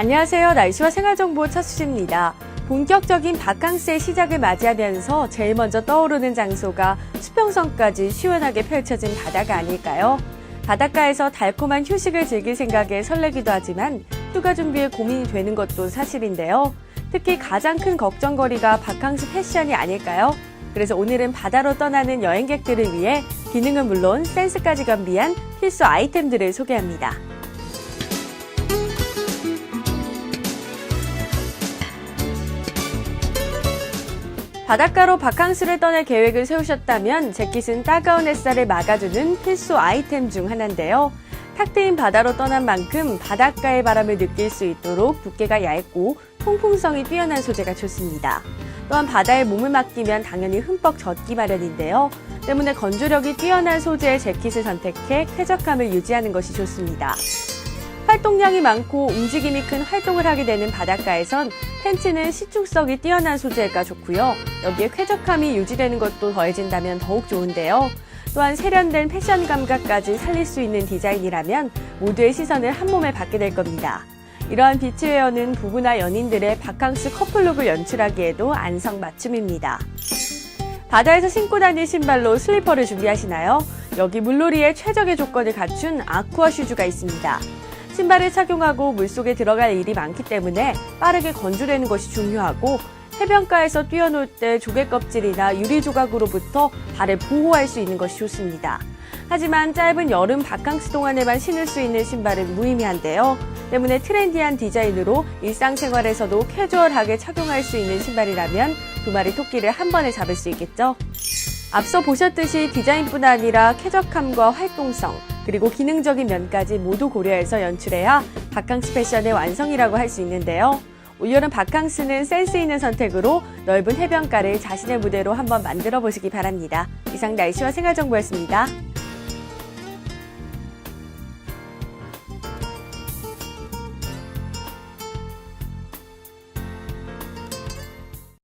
안녕하세요. 날씨와 생활정보 차수지입니다. 본격적인 바캉스의 시작을 맞이하면서 제일 먼저 떠오르는 장소가 수평선까지 시원하게 펼쳐진 바다가 아닐까요? 바닷가에서 달콤한 휴식을 즐길 생각에 설레기도 하지만 휴가 준비에 고민이 되는 것도 사실인데요. 특히 가장 큰 걱정거리가 바캉스 패션이 아닐까요? 그래서 오늘은 바다로 떠나는 여행객들을 위해 기능은 물론 센스까지 겸비한 필수 아이템들을 소개합니다. 바닷가로 바캉스를 떠날 계획을 세우셨다면 재킷은 따가운 햇살을 막아주는 필수 아이템 중 하나인데요. 탁 트인 바다로 떠난 만큼 바닷가의 바람을 느낄 수 있도록 두께가 얇고 통풍성이 뛰어난 소재가 좋습니다. 또한 바다에 몸을 맡기면 당연히 흠뻑 젖기 마련인데요. 때문에 건조력이 뛰어난 소재의 재킷을 선택해 쾌적함을 유지하는 것이 좋습니다. 활동량이 많고 움직임이 큰 활동을 하게 되는 바닷가에선 팬츠는 시축성이 뛰어난 소재가 좋고요. 여기에 쾌적함이 유지되는 것도 더해진다면 더욱 좋은데요. 또한 세련된 패션 감각까지 살릴 수 있는 디자인이라면 모두의 시선을 한 몸에 받게 될 겁니다. 이러한 비치웨어는 부부나 연인들의 바캉스 커플룩을 연출하기에도 안성맞춤입니다. 바다에서 신고 다닐 신발로 슬리퍼를 준비하시나요? 여기 물놀이에 최적의 조건을 갖춘 아쿠아 슈즈가 있습니다. 신발을 착용하고 물속에 들어갈 일이 많기 때문에 빠르게 건조되는 것이 중요하고 해변가에서 뛰어놀 때 조개 껍질이나 유리 조각으로부터 발을 보호할 수 있는 것이 좋습니다. 하지만 짧은 여름 바캉스 동안에만 신을 수 있는 신발은 무의미한데요. 때문에 트렌디한 디자인으로 일상생활에서도 캐주얼하게 착용할 수 있는 신발이라면 두 마리 토끼를 한 번에 잡을 수 있겠죠? 앞서 보셨듯이 디자인뿐 아니라 쾌적함과 활동성, 그리고 기능적인 면까지 모두 고려해서 연출해야 바캉스 패션의 완성이라고 할 수 있는데요. 올여름 바캉스는 센스 있는 선택으로 넓은 해변가를 자신의 무대로 한번 만들어 보시기 바랍니다. 이상 날씨와 생활 정보였습니다.